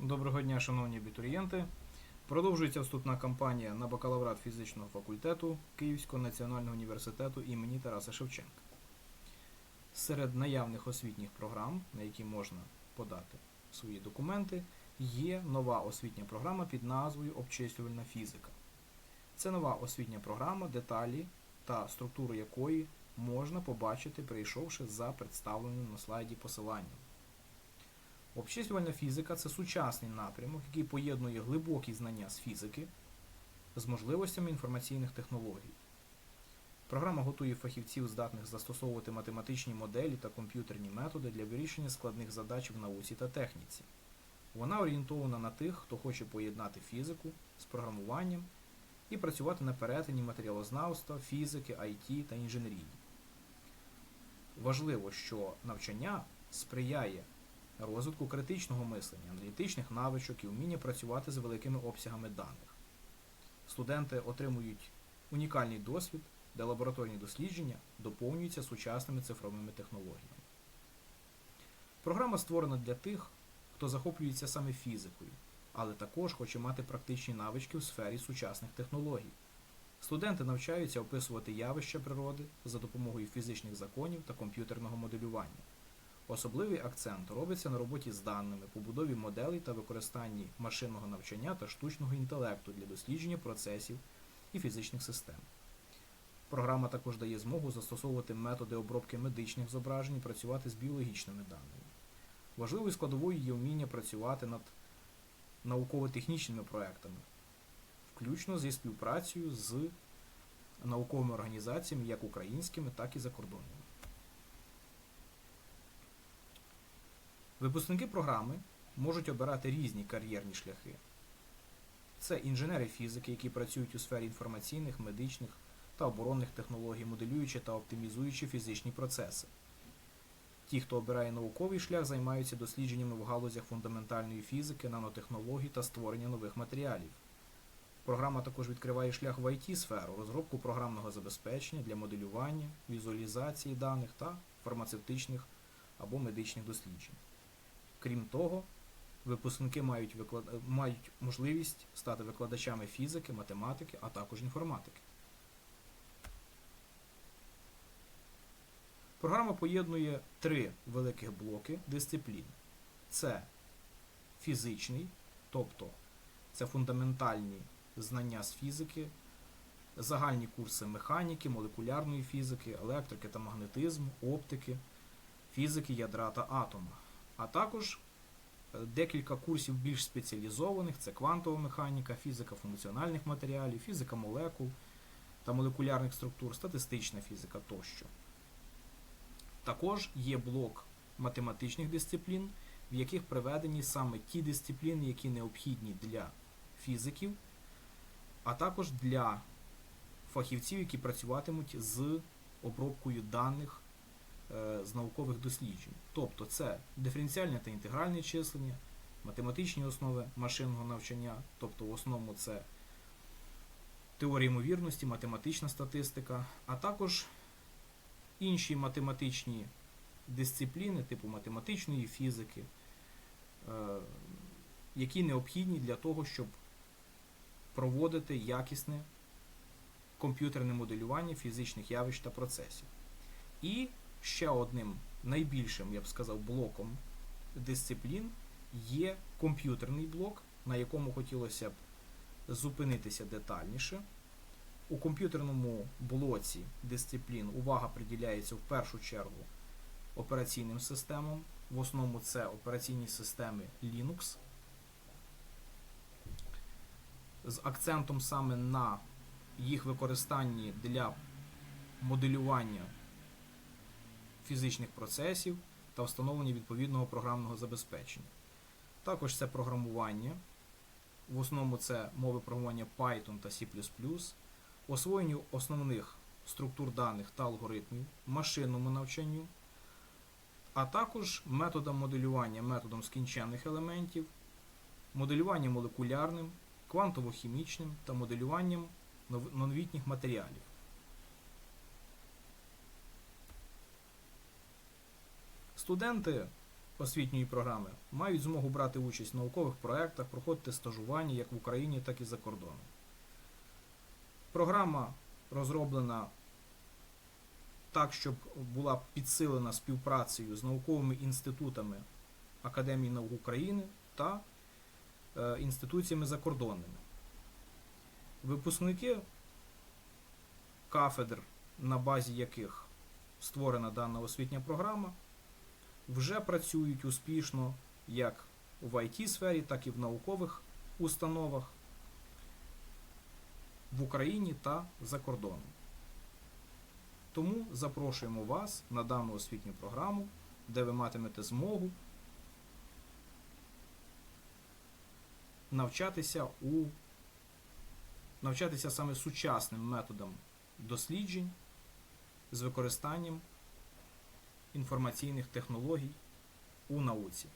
Доброго дня, шановні абітурієнти. Продовжується вступна кампанія на бакалаврат фізичного факультету Київського національного університету імені Тараса Шевченка. Серед наявних освітніх програм, на які можна подати свої документи, є нова освітня програма під назвою Обчислювальна фізика. Це нова освітня програма, деталі та структуру якої можна побачити, прийшовши за представленим на слайді посиланням. Обчислювальна фізика це сучасний напрямок, який поєднує глибокі знання з фізики з можливостями інформаційних технологій. Програма готує фахівців, здатних застосовувати математичні моделі та комп'ютерні методи для вирішення складних задач в науці та техніці. Вона орієнтована на тих, хто хоче поєднати фізику з програмуванням і працювати на перетині матеріалознавства, фізики, IT та інженерії. Важливо, що навчання сприяє розвитку критичного мислення, аналітичних навичок і вміння працювати з великими обсягами даних. Студенти отримують унікальний досвід, де лабораторні дослідження доповнюються сучасними цифровими технологіями. Програма створена для тих, хто захоплюється саме фізикою, але також хоче мати практичні навички у сфері сучасних технологій. Студенти навчаються описувати явища природи за допомогою фізичних законів та комп'ютерного моделювання. Особливий акцент робиться на роботі з даними, побудові моделей та використанні машинного навчання та штучного інтелекту для дослідження процесів і фізичних систем. Програма також дає змогу застосовувати методи обробки медичних зображень і працювати з біологічними даними. Важливою складовою є вміння працювати над науково-технічними проектами, включно зі співпрацею з науковими організаціями як українськими, так і закордонними. Випускники програми можуть обирати різні кар'єрні шляхи. Це інженери фізики, які працюють у сфері інформаційних, медичних та оборонних технологій, моделюючи та оптимізуючи фізичні процеси. Ті, хто обирає науковий шлях, займаються дослідженнями в галузях фундаментальної фізики, нанотехнологій та створення нових матеріалів. Програма також відкриває шлях в it сферу розробку програмного забезпечення для моделювання, візуалізації даних та фармацевтичних або медичних досліджень. Крім того, випускники мають, виклад... мають можливість стати викладачами фізики, математики, а також інформатики. Програма поєднує три великих блоки дисциплін. Це фізичний, тобто це фундаментальні знання з фізики, загальні курси механіки, молекулярної фізики, електрики та магнетизму, оптики, фізики ядра та атома а також е, декілька курсів більш спеціалізованих це квантова механіка, фізика функціональних матеріалів, фізика молекул та молекулярних структур, статистична фізика тощо. Також є блок математичних дисциплін, в яких приведені саме ті дисципліни, які необхідні для фізиків, а також для фахівців, які працюватимуть з обробкою даних з наукових досліджень. Тобто це диференціальне та інтегральне числення, математичні основи машинного навчання, тобто в основному це теорія ймовірності, математична статистика, а також інші математичні дисципліни, типу математичної фізики, е, які необхідні для того, щоб проводити якісне комп'ютерне моделювання фізичних явищ та процесів. І ще одним найбільшим, я б сказав, блоком дисциплін є комп'ютерний блок, на якому хотілося б зупинитися детальніше. У комп'ютерному блоці дисциплін увага приділяється в першу чергу операційним системам. В основному це операційні системи Linux. З акцентом саме на їх використанні для моделювання фізичних процесів та встановлення відповідного програмного забезпечення. Також це програмування. В основному це мови програмування Python та C, освоєнню основних структур даних та алгоритмів, машинному навчанню, а також методом моделювання методом скінченних елементів, моделюванням молекулярним, квантово-хімічним та моделюванням новітніх матеріалів. Студенти освітньої програми мають змогу брати участь в наукових проєктах, проходити стажування як в Україні, так і за кордоном. Програма розроблена так, щоб була підсилена співпрацею з науковими інститутами Академії наук України та е, інституціями закордонними. Випускники кафедр, на базі яких створена дана освітня програма, вже працюють успішно як в it сфері, так і в наукових установах в Україні та за кордоном. Тому запрошуємо вас на дану освітню програму, де ви матимете змогу навчатися у навчатися саме сучасним методам досліджень з використанням інформаційних технологій у науці.